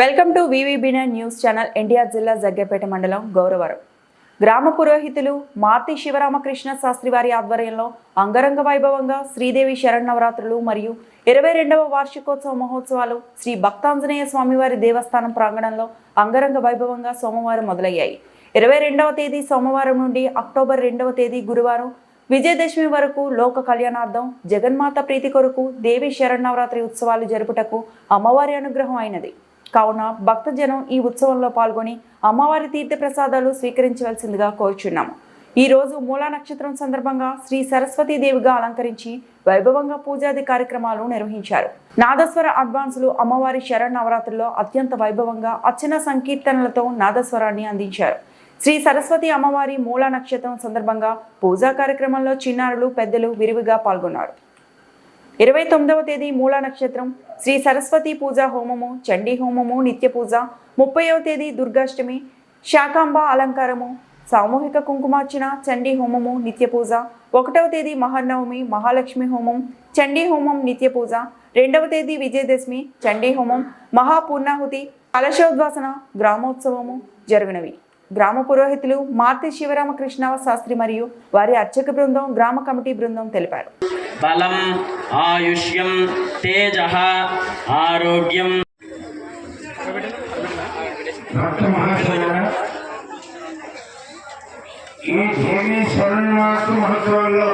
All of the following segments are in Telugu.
వెల్కమ్ టు వివిబిన న్యూస్ ఛానల్ ఎన్టీఆర్ జిల్లా జగ్గపేట మండలం గౌరవరం. గ్రామ పురోహితులు మార్తి శివరామకృష్ణ శాస్త్రి వారి ఆధ్వర్యంలో అంగరంగ వైభవంగా శ్రీదేవి శరణవరాత్రులు మరియు ఇరవై రెండవ వార్షికోత్సవ మహోత్సవాలు శ్రీ భక్తాంజనేయ స్వామివారి దేవస్థానం ప్రాంగణంలో అంగరంగ వైభవంగా సోమవారం మొదలయ్యాయి. ఇరవై రెండవ తేదీ సోమవారం నుండి అక్టోబర్ రెండవ తేదీ గురువారం విజయదశమి వరకు లోక కళ్యాణార్థం జగన్మాత ప్రీతి కొరకు దేవి శరణవరాత్రి ఉత్సవాలు జరుపుటకు అమ్మవారి అనుగ్రహం అయినది. కావున భక్తజనం ఈ ఉత్సవంలో పాల్గొని అమ్మవారి తీర్థ ప్రసాదాలు స్వీకరించవలసిందిగా కోరుచున్నాము ఈ రోజు మూలా నక్షత్రం సందర్భంగా శ్రీ సరస్వతీదేవిగా అలంకరించి వైభవంగా పూజాది కార్యక్రమాలు నిర్వహించారు. నాదస్వర అడ్వాన్సులు అమ్మవారి శరణ్ నవరాత్రుల్లో అత్యంత వైభవంగా అర్చన సంకీర్తనలతో నాదస్వరాన్ని అందించారు. శ్రీ సరస్వతి అమ్మవారి మూలా నక్షత్రం సందర్భంగా పూజా కార్యక్రమంలో చిన్నారులు పెద్దలు విరివిగా పాల్గొన్నారు. ఇరవై తొమ్మిదవ తేదీ మూల నక్షత్రం. శ్రీ సరస్వతి పూజ హోమము చండీ హోమము నిత్య పూజ. ముప్పైవ తేదీ దుర్గాష్టమి శాకాంబ అలంకారము సామూహిక కుంకుమార్చన చండీ హోమము నిత్య పూజ. ఒకటవ తేదీ మహానవమి మహాలక్ష్మి హోమం చండీ హోమం నిత్య పూజ. రెండవ తేదీ విజయదశమి చండీ హోమం మహాపూర్ణాహుతి కలశోద్వాసన గ్రామోత్సవము జరిగినవి. గ్రామ పురోహితులు మార్తి శివరామకృష్ణ శాస్త్రి మరియు వారి అర్చక బృందం గ్రామ కమిటీ బృందం తెలిపారు. బలం ఆయుష్యం తేజ ఆరోగ్యం. ఈ దేవి స్వర్ణమాత మహోత్సవాల్లో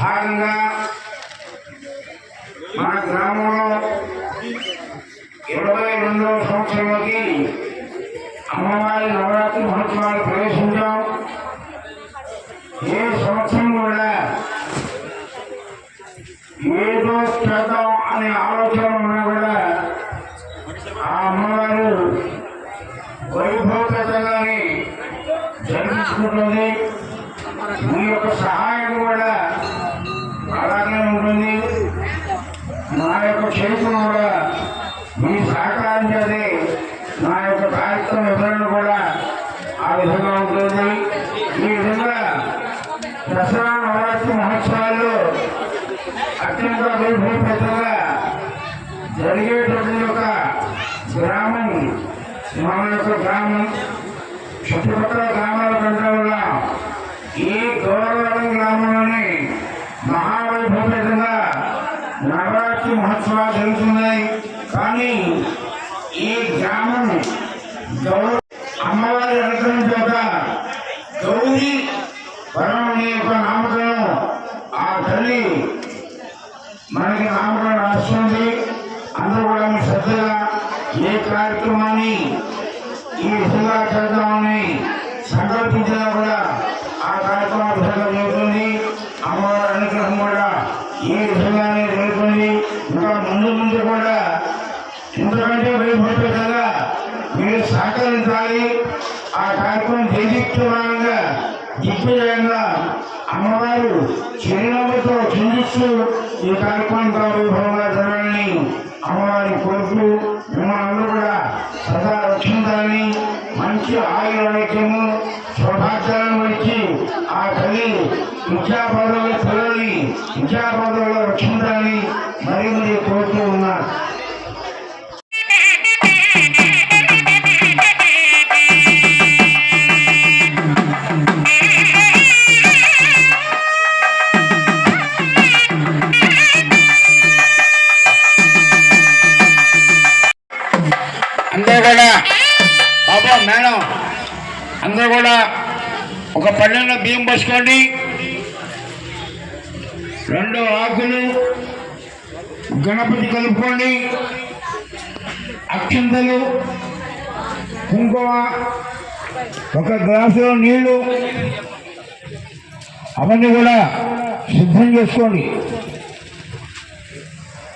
భాగంగా మన గ్రామంలో ఇరవై రెండవ సంవత్సరంలోకి అమ్మవారి నవరాత్రి మహోత్సవాలు ప్రవేశించాం. ఏ సంవత్సరం కూడా ఏదో చేద్దాం అనే ఆలోచన ఉన్నా కూడా ఆ అమ్మవారు వైభవతంగానే జరిపించుకుంటుంది మీ యొక్క సహాయం కూడా అలాగే ఉంటుంది నా యొక్క చేతులు కూడా మీ సహకారం చేసి నా యొక్క కార్యక్రమం వివరణ కూడా ఆ విధంగా ఉంటుంది ఈ విధంగా దసరా నవరాత్రి మహోత్సవాల్లో అత్యంత వైభవపేతంగా జరిగేటువంటి ఒక గ్రామం మన యొక్క గ్రామం చుట్టుపక్కల గ్రామాల కంటే వల్ల ఈ గౌరవరం గ్రామంలోని మహావైభవపేతంగా నవరాత్రి మహోత్సవాలు జరుగుతున్నాయి. కానీ ఈ గ్రామం గౌరవ అమ్మవారి అనుగ్రహం చేత గౌరీ వరం అనే యొక్క నామకరణం ఆ తల్లి మనకి నామకరణం రాస్తుంది అందరూ కూడా శ్రద్ధగా ఏ కార్యక్రమాన్ని ఈ విధంగా చేద్దామని సంకల్పించినా కూడా ఆ కార్యక్రమం విధంగా జరుగుతుంది. అమ్మవారి అనుగ్రహం కూడా ఈ విధంగానే జరుగుతుంది. ఇంకా ముందు ముందు కూడా ఇంతకంటే వైభవంగా మీరు సహకరించాలి ఆ వైవిధ్యమానంగా దిగ్విజయంగా అమ్మవారు చిరునవ్వుతో చిందిస్తూ ఈ కార్యక్రమం ఇంకా వైభవంగా జరగాలని అమ్మవారి కోరుతూ మిమ్మల్ని కూడా సదా రక్షించాలని మంచి ఆయుర్వేద్యము సౌభాగ్యాలను ఇచ్చి ఆ తల్లి విద్యాపదంలో పిల్లల్ని విద్యాపదంలో రక్షించాలని మరి మరీ కోరుతూ ఉన్నారు. అబ్బా మేడం అందరూ కూడా ఒక పళ్ళెంలో బియ్యం పోసుకోండి. రెండు ఆకులు గణపతి కలుపుకోండి. అక్షంతలు కుంకుమ ఒక గ్లాసులో నీళ్ళు. అవన్నీ కూడా సిద్ధం చేసుకోండి.